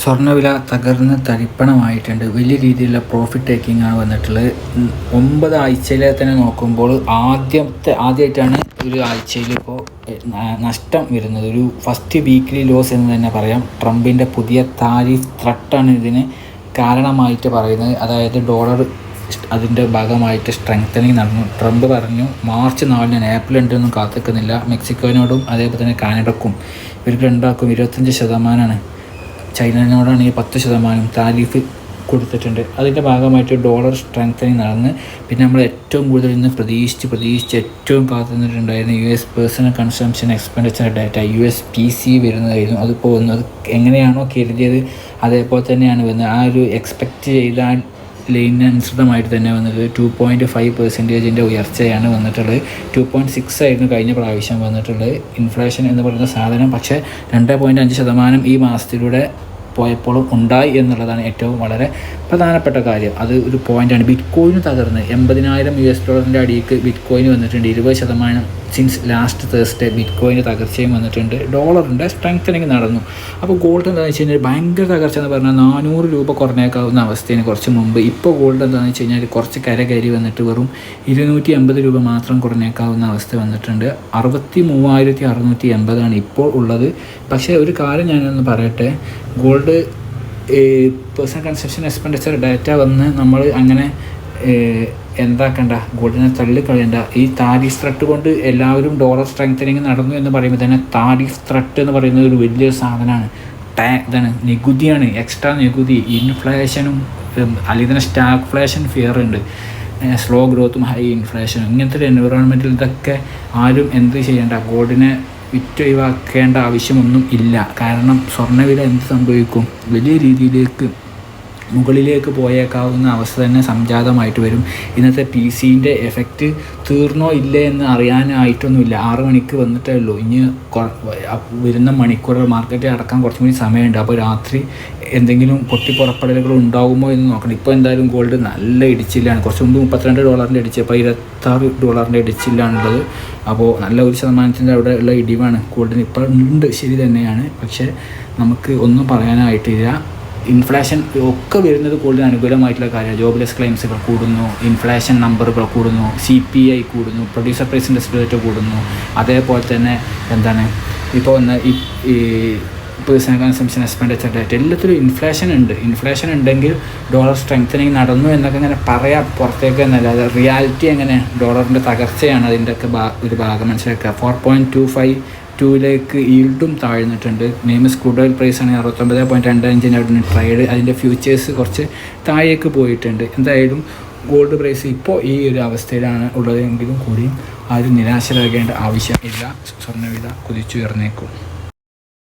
സ്വർണവില തകർന്ന് തരിപ്പണമായിട്ടുണ്ട്. വലിയ രീതിയിലുള്ള പ്രോഫിറ്റ് ടേക്കിംഗ് ആണ് വന്നിട്ടുള്ളത്. ഒമ്പത് ആഴ്ചയിലെ തന്നെ നോക്കുമ്പോൾ ആദ്യത്തെ ആദ്യമായിട്ടാണ് ഒരു ആഴ്ചയിൽ ഇപ്പോൾ നഷ്ടം വരുന്നത്. ഒരു ഫസ്റ്റ് വീക്ക്ലി ലോസ് എന്ന് തന്നെ പറയാം. ട്രംപിന്റെ പുതിയ താരിഫ് ത്രട്ടാണ് ഇതിന് കാരണമായിട്ട് പറയുന്നത്. അതായത് ഡോളർ അതിന്റെ ഭാഗമായിട്ട് സ്ട്രെങ്തനിങ് നടന്നു. ട്രംപ് പറഞ്ഞു മാർച്ച് നാലിന് നേപ്പിളുണ്ടെന്നും കാത്തിക്കുന്നില്ല. മെക്സിക്കോനോടും അതേപോലെ തന്നെ കാനഡക്കും ഇവർക്ക് രണ്ടാക്കും ഇരുപത്തഞ്ച് ശതമാനമാണ് ചൈനയോടാണെങ്കിൽ പത്ത് ശതമാനം താരിഫ് കൊടുത്തിട്ടുണ്ട്. അതിന്റെ ഭാഗമായിട്ട് ഡോളർ സ്ട്രെങ്തനിങ് നടന്ന് പിന്നെ നമ്മൾ ഏറ്റവും കൂടുതൽ ഇന്ന് പ്രതീക്ഷിച്ച് പ്രതീക്ഷിച്ച് ഏറ്റവും കാത്തുനിന്നിട്ടുണ്ടായിരുന്ന U S personal consumption expenditure data U S P C വരുന്നതായിരുന്നു. അതിപ്പോൾ വന്നു അത് എങ്ങനെയാണോ കരുതിയത് അതേപോലെ തന്നെയാണ് വന്നത്. ആ ഒരു എക്സ്പെക്റ്റ് ചെയ്ത ആ ലൈനനുസൃതമായിട്ട് തന്നെ വന്നത് ടു പോയിന്റ് ഫൈവ് പെർസെന്റേജിന്റെ ഉയർച്ചയാണ് വന്നിട്ടുള്ളത്. ടു പോയിന്റ് സിക്സ് ആയിരുന്നു കഴിഞ്ഞ പ്രാവശ്യം വന്നിട്ടുള്ളത്. ഇൻഫ്ലേഷൻ എന്ന് പറയുന്ന സാധനം. പക്ഷേ രണ്ട് പോയിന്റ് അഞ്ച് ശതമാനം ഈ മാസത്തിലൂടെ പോയപ്പോഴും ഉണ്ടായി എന്നുള്ളതാണ് ഏറ്റവും വളരെ പ്രധാനപ്പെട്ട കാര്യം. അത് ഒരു പോയിന്റാണ് ബിറ്റ് കോയിന് തകർന്ന് എൺപതിനായിരം യു എസ് ഡോളറിന്റെ അടിയിലേക്ക് ബിറ്റ് കോയിന് വന്നിട്ടുണ്ട്. ഇരുപത് ശതമാനം സിൻസ് ലാസ്റ്റ് തേഴ്സ്ഡേ ബിറ്റ് കോയിന്റെ തകർച്ചയും വന്നിട്ടുണ്ട്. ഡോളറിന്റെ സ്ട്രെങ്തനിങ് നടന്നു. അപ്പോൾ ഗോൾഡ് എന്താണെന്ന് വെച്ച് കഴിഞ്ഞാൽ ഭയങ്കര തകർച്ച എന്ന് പറഞ്ഞാൽ നാനൂറ് രൂപ കുറഞ്ഞേക്കാവുന്ന അവസ്ഥയാണ് കുറച്ച് മുമ്പ്. ഇപ്പോൾ ഗോൾഡ് എന്താണെന്ന് വെച്ച് കഴിഞ്ഞാൽ കുറച്ച് കര കയറി വന്നിട്ട് വെറും ഇരുന്നൂറ്റി എൺപത് രൂപ മാത്രം കുറഞ്ഞേക്കാവുന്ന അവസ്ഥ വന്നിട്ടുണ്ട്. അറുപത്തി മൂവായിരത്തി അറുന്നൂറ്റി എൺപതാണ് ഇപ്പോൾ ഉള്ളത്. പക്ഷേ ഒരു കാര്യം ഞാനൊന്ന് പറയട്ടെ. Gold personal consumption expenditure data വന്ന് നമ്മൾ അങ്ങനെ എന്താക്കണ്ട ഗോൾഡിനെ തള്ളിക്കളയണ്ട ഈ താരിഫ് ത്രട്ട് കൊണ്ട് എല്ലാവരും ഡോളർ സ്ട്രെങ്തനിങ് നടന്നു എന്ന് പറയുമ്പോൾ തന്നെ താരിഫ് ത്രട്ട് എന്ന് പറയുന്നത് ഒരു വലിയൊരു സാധനമാണ് ടാ ഇതാണ് നികുതിയാണ്. എക്സ്ട്രാ നികുതി ഇൻഫ്ലേഷനും അല്ലെങ്കിൽ തന്നെ സ്റ്റാഗ്ഫ്ലേഷൻ ഫിയർ ഉണ്ട്. സ്ലോ ഗ്രോത്തും ഹൈ ഇൻഫ്ലേഷനും ഇങ്ങനത്തെ ഒരു എൻവിറോൺമെന്റിൽ ഇതൊക്കെ ആരും എന്ത് ചെയ്യേണ്ട. ഗോൾഡിനെ വിറ്റ് ഒഴിവാക്കേണ്ട ആവശ്യമൊന്നും ഇല്ല. കാരണം സ്വർണവില എന്ത് സംഭവിക്കും? വലിയ രീതിയിലേക്ക് മുകളിലേക്ക് പോയേക്കാവുന്ന അവസ്ഥ തന്നെ സംജാതമായിട്ട് വരും. ഇന്നത്തെ പി സിന്റെ എഫക്റ്റ് തീർന്നോ ഇല്ലേ എന്ന് അറിയാനായിട്ടൊന്നുമില്ല. ആറ് മണിക്ക് വന്നിട്ടേ ഉള്ളൂ. ഇനി വരുന്ന മണിക്കൂർ മാർക്കറ്റ് അടക്കാൻ കുറച്ചും കൂടി സമയമുണ്ട്. അപ്പോൾ രാത്രി എന്തെങ്കിലും പൊട്ടിപ്പുറപ്പെടലുകൾ ഉണ്ടാകുമോ എന്ന് നോക്കണം. ഇപ്പോൾ എന്തായാലും ഗോൾഡ് നല്ല ഇടിച്ചില്ലാണ് കുറച്ച് മുമ്പ് മുപ്പത്തിരണ്ട് ഡോളറിന്റെ ഇടിച്ച് അപ്പോൾ ഇരുപത്താറ് ഡോളറിന്റെ ഇടിച്ചില്ലാണുള്ളത് അപ്പോൾ നല്ല ഒരു ശതമാനത്തിന്റെ അവിടെ ഉള്ള ഇടിവാണ്. ഗോൾഡിന് ഇപ്പോൾ ഉണ്ട്. ശരി തന്നെയാണ്. പക്ഷേ നമുക്ക് ഒന്നും പറയാനായിട്ടില്ല. ഇൻഫ്ലേഷൻ ഒക്കെ വരുന്നത് കൂടുതൽ അനുകൂലമായിട്ടുള്ള കാര്യമാണ്. ജോബ്ലെസ് ക്ലെയിംസുകൾ കൂടുന്നു ഇൻഫ്ലേഷൻ നമ്പറുകൾ കൂടുന്നു സി പി ഐ കൂടുന്നു പ്രൊഡ്യൂസർ പ്രൈസ് ഇൻഡസ്ട്രി കൂടുന്നു. അതേപോലെ തന്നെ എന്താണ് ഇപ്പോൾ ഒന്ന് ഈ ഈ പേഴ്സണൽ കൺസംഷൻ എക്സ്പെൻഡിച്ചർ ഡേറ്റ് എല്ലാത്തിലും ഇൻഫ്ലേഷൻ ഉണ്ട്. ഇൻഫ്ലേഷൻ ഉണ്ടെങ്കിൽ ഡോളർ സ്ട്രെങ്തനിങ് നടന്നു എന്നൊക്കെ ഇങ്ങനെ പറയാം പുറത്തേക്ക് എന്നല്ലാതെ റിയാലിറ്റി എങ്ങനെ? ഡോളറിന്റെ തകർച്ചയാണ് അതിന്റെയൊക്കെ ഭാ ഒരു ഭാഗം മനസ്സിലാക്കുക. ഫോർ പോയിന്റ് ടു ഫൈവ് ടൂയിലേക്ക് ഈൽഡും താഴ്ന്നിട്ടുണ്ട്. നെയ്മസ് കൂടുതൽ പ്രൈസ് ആണെങ്കിൽ അറുപത്തൊമ്പത് പോയിന്റ് രണ്ട് അഞ്ചിന് അവിടെ ട്രേഡ് അതിന്റെ ഫ്യൂച്ചേഴ്സ് കുറച്ച് താഴേക്ക് പോയിട്ടുണ്ട്. എന്തായാലും ഗോൾഡ് പ്രൈസ് ഇപ്പോൾ ഈ ഒരു അവസ്ഥയിലാണ് ഉള്ളതെങ്കിലും കൂടിയും ആരും നിരാശരാകേണ്ട ആവശ്യമില്ല. സ്വർണവില കുതിച്ചുയർന്നേക്കും.